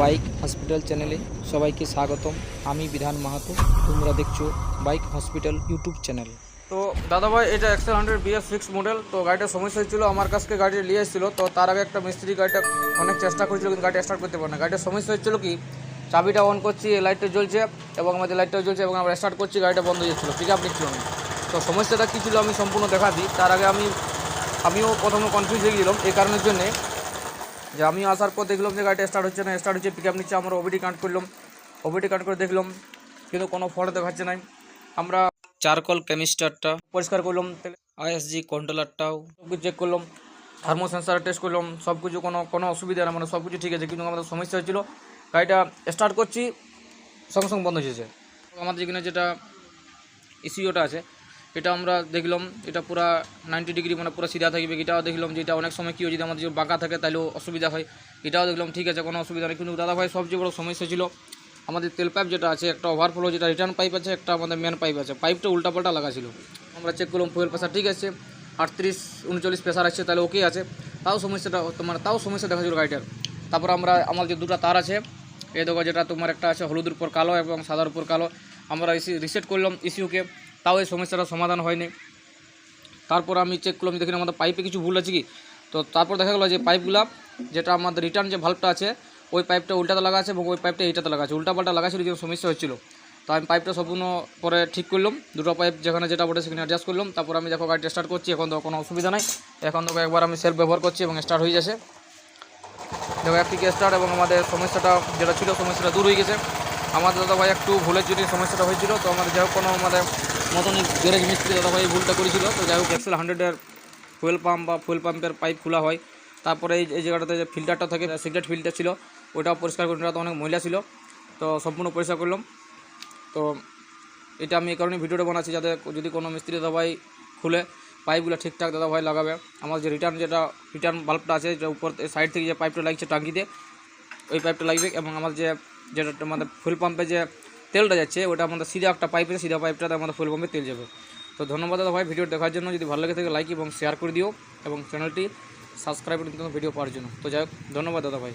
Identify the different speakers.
Speaker 1: Bike hospital চ্যানেলে সবাইকে স্বাগতম। আমি বিধান মাহাতো, তোমরা দেখছ বাইক হসপিটাল ইউটিউব চ্যানেল।
Speaker 2: তো দাদাভাই, এটা XL hundred BS six model তো গাড়িটার সমস্যা হয়েছিল, আমার কাছকে গাড়ি নিয়ে এসেছিল, তো তার আগে একটা মিস্ত্রি গাড়িটা অনেক চেষ্টা করেছিল, কিন্তু গাড়িটা স্টার্ট করতে পারে না গাড়িটার সমস্যা হচ্ছিল কি, চাবিটা অন করছি লাইটটা জ্বলছে, এবং আমাদের লাইটটাও জ্বলছে, এবং আমরা স্টার্ট করছি, গাড়িটা বন্ধ হয়ে যাচ্ছিল। পিক আপ নিচ্ছিল না তো সমস্যাটা কী ছিল, আমি সম্পূর্ণ দেখা দিই তার আগে আমি, আমিও প্রথমে কনফিউজ হয়ে গেছিলাম, এই কারণের জন্যে যে আমি আসার পর দেখলাম যে গাড়িটা স্টার্ট হচ্ছে না স্টার্ট হচ্ছে পিক আপ নিচ্ছে আমরা ওবিডি কানেক্ট করলাম। ওবিডি কানেক্ট করে দেখলাম কিন্তু কোনো ফল্ট দেখাচ্ছে নাই। আমরা
Speaker 1: চারকল কেমিস্টারটা
Speaker 2: পরিষ্কার করলাম
Speaker 1: আইএসজি কন্ট্রোলারটাও
Speaker 2: সব কিছু চেক করলাম থার্মো সেন্সার টেস্ট করলাম সব কিছু কোনো কোনো অসুবিধা না মানে সব কিছু ঠিক আছে কিন্তু আমাদের সমস্যা হয়েছিল গাড়িটা স্টার্ট করছি সঙ্গে সঙ্গে বন্ধ হয়েছে যাচ্ছে। আমাদের এখানে যেটা ইসিওটা আছে এটা আমরা দেখলাম, এটা পুরা নাইনটি ডিগ্রি মানে পুরো সিধা থাকবে। এটাও দেখলাম যে এটা অনেক সময় কী হয়, যদি আমাদের যদি বাঁকা থাকে তাহলেও অসুবিধা হয়। এটাও দেখলাম, ঠিক আছে, কোনো অসুবিধা নেই। কিন্তু দাদাভাই সবচেয়ে বড় সমস্যা ছিল, আমাদের তেল পাইপ যেটা আছে, একটা ওভারফ্লো যেটা রিটার্ন পাইপ আছে, একটা আমাদের মেন পাইপ আছে। পাইপটা উল্টাপাল্টা লাগা ছিল। আমরা চেক করলাম ফুয়েল প্রেসার ঠিক আছে, আটত্রিশ, উনচল্লিশ প্রেসার আছে তাহলে ওকে আছে। তাও সমস্যাটা, তোমার তাও সমস্যা দেখা ছিল গাড়িটার। তারপর আমরা আমার যে দুটো তার আছে, এই দেখো যেটা তোমার একটা আছে, হলুদের উপর কালো এবং সাদার উপর কালো। আমরা রিসেট করলাম ইস্যুকে তাও এই সমস্যাটা সমাধান হয়নি। তারপর আমি চেক করলাম দেখি আমাদের পাইপে কিছু ভুল আছে কি? তো তারপর দেখা গেলো যে পাইপগুলো যেটা আমাদের রিটার্ন যে ভাল্বটা আছে, ওই পাইপটা উল্টাতে লাগা আছে এবং ওই পাইপটা এইটাতে লাগা আছে। উল্টাপাল্টা লাগা ছিল যে সমস্যা হচ্ছিল। তো আমি পাইপটা সম্পূর্ণ পরে ঠিক করলাম। দুটো পাইপ যেখানে যেটা বটে সেখানে অ্যাডজাস্ট করলাম। তারপর আমি দেখো গাড়িটা স্টার্ট করছি, এখন তো কোনো অসুবিধা নাই। এখন তো একবার আমি সেলফ ব্যবহার করছি এবং স্টার্ট হয়ে যাচ্ছে। দেখো একটিকে স্টার্ট এবং আমাদের সমস্যাটা যেটা ছিল, সমস্যাটা দূর হয়ে গেছে। আমাদের দাদা ভাই একটু ভুলের জন্য সমস্যাটা হয়েছিল। তো আমাদের যাই কোনো আমাদের মতনই গ্যারেজ মিস্ত্রি দাদাভাই ভুলটা করেছিল, তো যাই হোক এক্সেল হান্ড্রেডের ফুয়েল পাম্প বা ফুয়েল পাম্পের পাইপ খোলা হয়। তারপরে এই জায়গাটাতে যে ফিল্টারটা থাকে সিগারেট ফিল্টার ছিল ওইটাও পরিষ্কার করে তো অনেক ময়লা ছিল, তো সম্পূর্ণ পরিষ্কার করলাম। তো এটা আমি এই কারণে ভিডিওটা বানাচ্ছি, যাতে যদি কোনো মিস্ত্রি দাদাভাই খুলে পাইপগুলো ঠিকঠাক দাদাভাই লাগাবে। আমার যে রিটার্ন যেটা রিটার্ন বাল্বটা আছে যেটা উপর সাইড থেকে যে পাইপটা লাগছে টাঙ্কিতে, ওই পাইপটা লাগবে, এবং আমার যে যেটা আমাদের ফুল পাম্পে যে তেলটা যাচ্ছে, ওটা আমাদের সিধা একটা পাইপ আছে, সিধা পাইপটাতে আমাদের ফুল পাম্পে তেল যাবে। তো ধন্যবাদ দাদা ভাই ভিডিও দেখার জন্য। যদি ভালো লাগে থাকে লাইক এবং শেয়ার করে দিও এবং চ্যানেলটি সাবস্ক্রাইব করে ভিডিও পাওয়ার জন্য। তো যাই হোক, ধন্যবাদ দাদা ভাই।